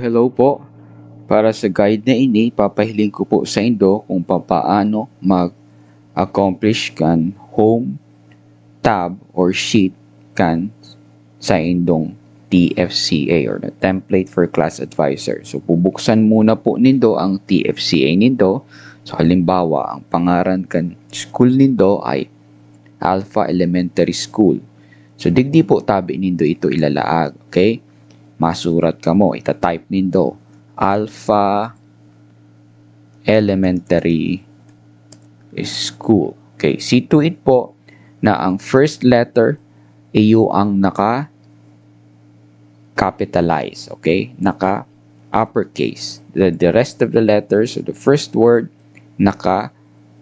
Hello po. Para sa guide na ini, papahiling ko po sa indo kung papaano mag-accomplish kan home tab or sheet kan sa indong TFCA or the Template for Class Advisor. So, bubuksan muna po nindo ang TFCA nindo. So, halimbawa, ang pangaran kan school nindo ay Alpha Elementary School. So, digdi po tabi nindo ito ilalaag. Okay? Masurat ka mo. Ita-type nindo. Alpha Elementary School. Okay. See to it po na ang first letter iyo ang naka capitalize. Okay? Naka uppercase. The, the rest of the letters, so the first word, naka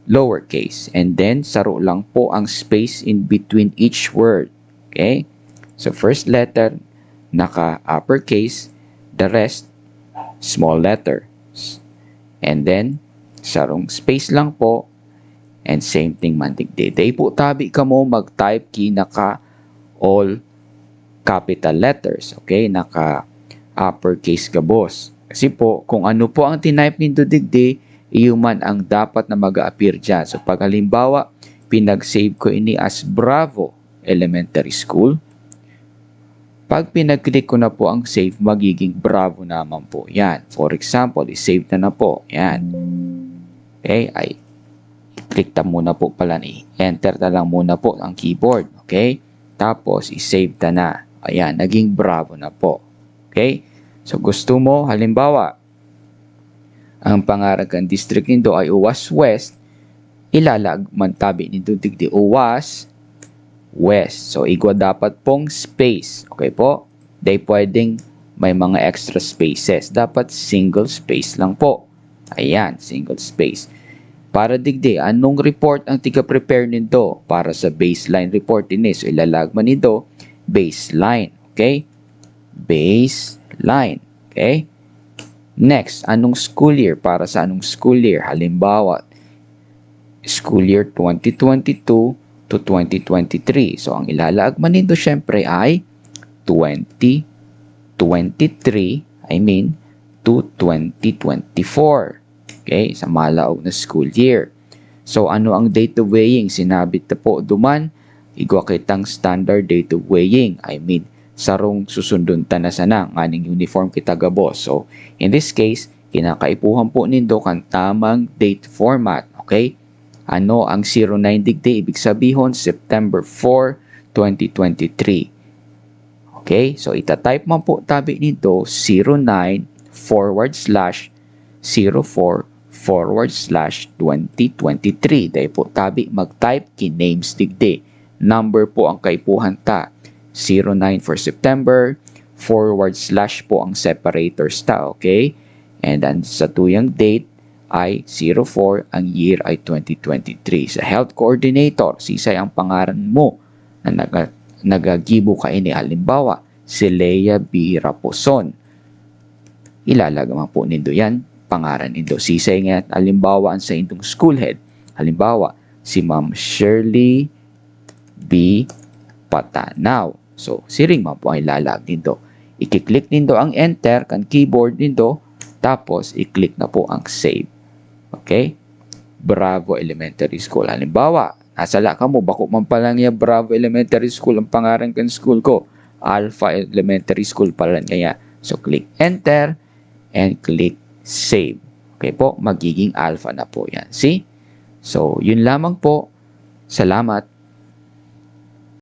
lowercase. And then, saro lang po ang space in between each word. Okay? So, first letter, naka uppercase. The rest, small letters. And then, sarong space lang po. And same thing man digdi. Day po tabi ka mo mag-type ki naka all capital letters. Okay? Naka uppercase ka boss. Kasi po, kung ano po ang tinype nindo digdi, iyo man ang dapat na mag-appear dyan. So, pag halimbawa, pinag-save ko ini as Bravo Elementary School, pag pinag-click ko na po ang save, magiging Bravo naman po. Yan. For example, i-save na na po. Yan. Okay, ay click ta muna po pala ni enter na lang muna po ang keyboard. Okay? Tapos, i-save ta na. Ayan, naging Bravo na po. Okay? So, gusto mo, halimbawa, ang pangaragan district nindo ay Uwas West, ilalag man tabi nindo digdi Uwas West. So, igwa dapat pong space. Okay po? Day pwedeng may mga extra spaces. Dapat single space lang po. Ayan, single space. Para digdi, anong report ang tiga-prepare nito para sa baseline report ini? So, ilalag man nito, baseline. Okay? Baseline. Okay? Next, anong school year? Para sa anong school year? Halimbawa, school year 2022 to 2023. So, ang ilalag man nito syempre ay 2023, I mean, to 2024. Okay? Sa malaog na school year. So, ano ang date of weighing? Sinabit na po duman, igwa kitang standard date of weighing. I mean, sarong susundon ta na sana nganing uniform kita gabos. So, in this case, kinakaipuhan po nindo kan tamang date format. Okay? Ano ang 09 digdi? Ibig sabihin, September 4, 2023. Okay? So, itatype man po tabi nito 09 forward slash 04 forward slash 2023. Dahil po tabi mag-type ki names digdi. Number po ang kaipuhan ta. 09 for September, forward slash po ang separators ta, okay? And then sa tuyang date ay 04, ang year ay 2023. Sa health coordinator, sisay ang pangaran mo na nag nagagibo ka ini. Halimbawa, si Leia B. Raposon. Ilalagama po nindo yan, pangaran nindo. Sisay nga, halimbawa, sa indong school head. Halimbawa, si Ma'am Shirley B. Patanaw. So, siring man po ang ilalag nindo. I-click nindo ang enter kan keyboard nindo, tapos i-click na po ang save. Okay? Bravo Elementary School. Halimbawa, nasala ka mo, bako man pa lang yung Bravo Elementary School ang pangaran kan school ko. Alpha Elementary School pala kaya. So, click enter and click save. Okay po, magiging alpha na po yan. See? So, yun lamang po. Salamat.